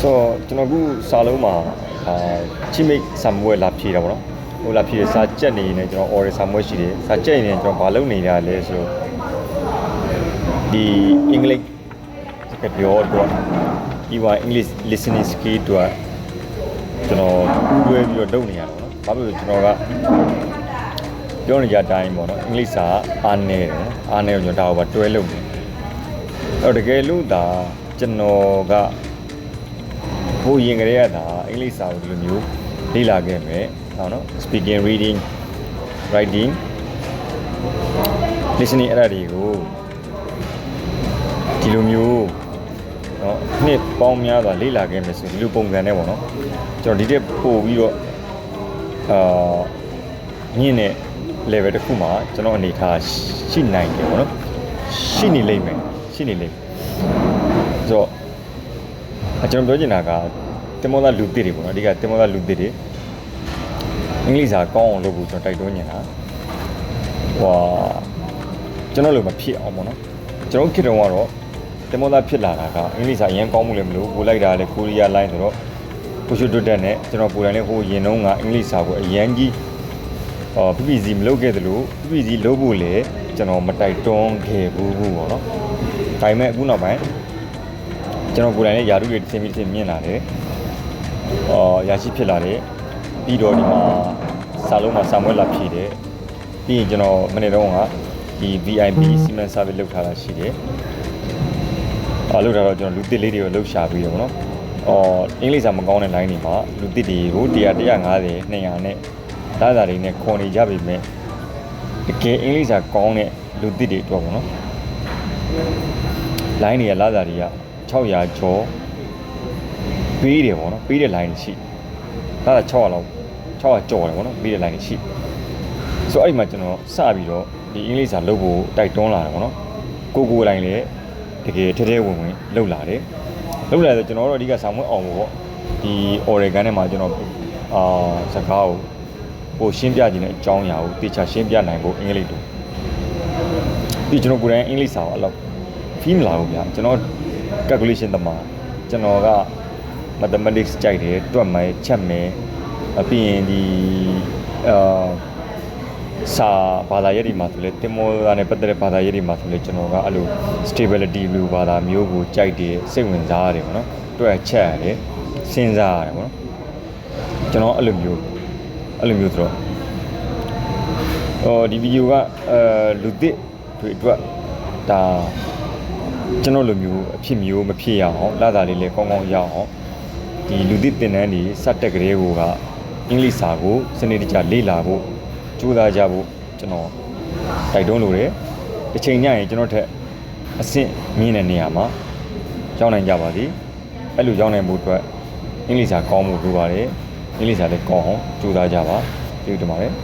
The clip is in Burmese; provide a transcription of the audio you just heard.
ဆိုတော့ကျွန်တော်အခုစာလုံးမှာအာချိမိတ်စာမွေးလာဖြေတာပေါ့နော်ဟိုလာဖြေစာကြက်နေနေကျွန်တော် order စာမွေးရှိတယ်စာကြက်နေကျွန်တော်ဘာလုပ်နေရလဲဆိုတော့ဒီအင်္ဂလိပ်စကားပြောတော့ဒီဝ English listening skill တော့ကျွန်တော်တွဲပြီးတော့လုပ်နေရတာပေါ့နော်ဘာဖြစ်လို့ကျွန်တော်ကပြောနေကြအတိုင်းပေါ့နော်အင်္ဂလိပ်စာအားနေတယ်နော်အားနေတော့ကျွန်တော်ဒါကိုပဲတွဲလုပ်နေအဲ့တော့တကယ်လို့ဒါကျွန်တော်က ဟိုရင်ကလေးကဒါအင်္ဂလိပ်စာကိုဒီလိုမျိုးလေ့လာခဲ့မယ်ဟောနော် speaking reading writing listening အဲ့ဒါတွေကိုဒီလိုမျိုးเนาะနှစ်ပေါင်းများစွာလေ့လာခဲ့မယ်ဆိုဒီလိုပုံစံနဲ့ပေါ့နော်ကျွန်တော်ဒီတက်ပို့ပြီးတော့အာညင်းတဲ့ level တစ်ခုမှာကျွန်တော်အနေထားရှိနိုင်တယ်ပေါ့နော်ရှိနေလိမ့်မယ်ရှိနေလိမ့်မယ်ဆိုတော့ အ ကျွန်တော်ပြောချင်တာကတင်မောသားလူသစ်တွေပေါ့နော်အဓိကတင်မောသားလူသစ်တွေအင်္ဂလိပ်စာကောင်းအောင်လုပ်ဖို့ကျွန်တော်တိုက်တွန်းနေတာဟိုကျွန်တော်လိုမဖြစ်အောင်ပေါ့နော်ကျွန်တော်ခေတ္တတုန်းကတော့တင်မောသားဖြစ်လာတာကအင်္ဂလိပ်စာအရင်ကောင်းမှုလည်းမလို့ပို့လိုက်တာလည်းကိုရီးယားလိုင်းဆိုတော့ကိုရှိုတွတ်တက်နဲ့ကျွန်တော်ပူတိုင်းလေးဟိုရင်တုန်းကအင်္ဂလိပ်စာကိုအရန်ကြီးအော် PPC မလုပ်ခဲ့သလို PPC လုပ်ဖို့လည်းကျွန်တော်မတိုက်တွန်းခဲ့ဘူးပေါ့နော်ဒါပေမဲ့အခုနောက်ပိုင်း ကျွန်တော်ကိုယ်တိုင်လည်းယာရုတွေတစ်ဆင့်ပြီးတစ်ဆင့်မြင်လာတယ်။အော်ရရှိဖြစ်လာတယ်။ပြီးတော့ဒီမှာစာလုံးမှာစာမွေးလာဖြည့်တယ်။ပြီးရင်ကျွန်တော်မနေ့တုန်းကဒီ VIP စီမံ service လုပ်ထားတာရှိတယ်။အော်လုပ်ထားတော့ကျွန်တော်လူတစ်လေးတွေကိုလှုပ်ရှားပြီးတော့ဗောနော်။အော်အင်္ဂလိပ်စာမကောင်းတဲ့ line တွေမှာလူတစ်တွေကို100 150 200နဲ့လာစာတွေနဲ့ခေါ်နေကြပြီမဲ့တကယ်အင်္ဂလိပ်စာကောင်းတဲ့လူတစ်တွေအတွက်ဗောနော်။ line တွေကလာစာတွေက 600ကျော်ပေးတယ်ပေါ့နော်ပေးတဲ့ line ရှိဒါက600လောက်600ကျော်တယ်ပေါ့နော်ပေးတဲ့ line ရှိဆိုတော့အဲ့ဒီမှာကျွန်တော်စပြီးတော့ဒီအင်္ဂလိပ်စာလုပ်ဖို့တိုက်တွန်းလာတယ်ပေါ့နော်ကိုကို line လည်းတကယ်ထဲထဲဝင်ဝင်လုပ်လာတယ်လုပ်လာတယ်ကျွန်တော်တို့အဓိကစာမွေးအောင်ပေါ့ဒီ Oregon ထဲမှာကျွန်တော်အာစကားကိုဟိုရှင်းပြခြင်းတဲ့အကြောင်းအရာကိုတေချာရှင်းပြနိုင်ဖို့အင်္ဂလိပ်လိုပြီးကျွန်တော်ကိုယ်တိုင်အင်္ဂလိပ်စာကိုအဲ့လောက် fee မလာဘူးဗျာကျွန်တော် calculation သမားကျွန်တော်က mathematics ကြိုက်တယ်တွက်မယ်ချက်မယ်အပြီးရင်ဒီအာစာဘာသာရပ်တွေမှာဆိုလဲတင်မောသားနဲ့ပတ်သက်တဲ့ဘာသာရပ်တွေမှာဆိုလဲကျွန်တော်ကအဲ့လို stability လို့ဘာသာမျိုးကိုကြိုက်တယ်စိတ်ဝင်စားရတယ်ပေါ့နော်တွက်ချက်ရတယ်စဉ်းစားရတယ်ပေါ့နော်ကျွန်တော်အဲ့လိုမျိုးအဲ့လိုမျိုးဆိုတော့ဟောဒီဗီဒီယိုကအဲလူသစ်တွေအတွက်ဒါ ကျွန်တော်လိုမျိုးအဖြစ်မျိုးမဖြစ်ရအောင်လာတာလေးလည်းကောင်းကောင်းရအောင်ဒီလူသစ်တင်တန်းတွေစတက်ကလေးကိုကအင်္ဂလိပ်စာကိုစနစ်တကျလေ့လာဖို့ကြိုးစားကြဖို့ကျွန်တော်တိုက်တွန်းလိုတယ်တစ်ချိန်ညရင်ကျွန်တော်ထက်အဆင့်မြင့်တဲ့နေရာမှာရောက်နိုင်ကြပါသည်အဲ့လိုရောက်နိုင်မှုအတွက်အင်္ဂလိပ်စာကောင်းမှုလိုပါတယ်အင်္ဂလိပ်စာလည်းကောင်းအောင်ကြိုးစားကြပါကျေးဇူးတင်ပါတယ်